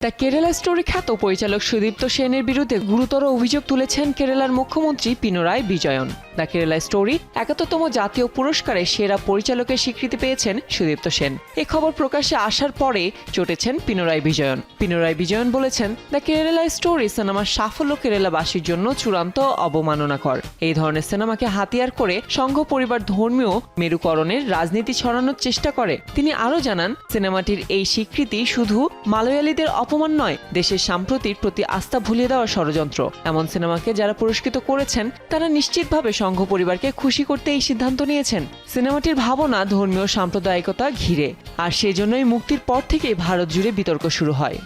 The Kerala story খ্যাত পরিচালক সুদীপ্ত সেনের বিরুদ্ধে গুরুতর অভিযোগ তুলেছেন কেরালার মুখ্যমন্ত্রী পিনরায় বিজয়ন। দ্য কেরালা স্টোরি একাত্তরতম জাতীয় পুরস্কারে সেরা পরিচালকের স্বীকৃতি পেয়েছেন সুদীপ্ত সেন। এ খবর প্রকাশ্যে আসার পরে চটেছেন পিনোরায় বিজয়ন। পিনোরায় বিজয়ন বলেছেন, দ্য কেরালা স্টোরি সিনেমার সাফল্য কেরালাবাসীর জন্য চূড়ান্ত অবমাননাকর। এই ধরনের সিনেমাকে হাতিয়ার করে সংঘ পরিবার ধর্মীয় মেরুকরণের রাজনীতি ছড়ানোর চেষ্টা করে। তিনি আরও জানান, সিনেমাটির এই স্বীকৃতি শুধু মালয়ালিদের অপমান নয়, দেশের সাম্প্রতির প্রতি আস্থা ভুলিয়ে দেওয়ার ষড়যন্ত্র। এমন সিনেমাকে যারা পুরস্কৃত করেছেন, তারা নিশ্চিতভাবে সংঘ পরিবারকে খুশি করতে এই সিদ্ধান্ত নিয়েছেন। সিনেমাটির ভাবনা, ধর্মীয় সাম্প্রদায়িকতা ঘিরে, আর সেজন্যই মুক্তির পর থেকেই ভারত জুড়ে বিতর্ক শুরু হয়।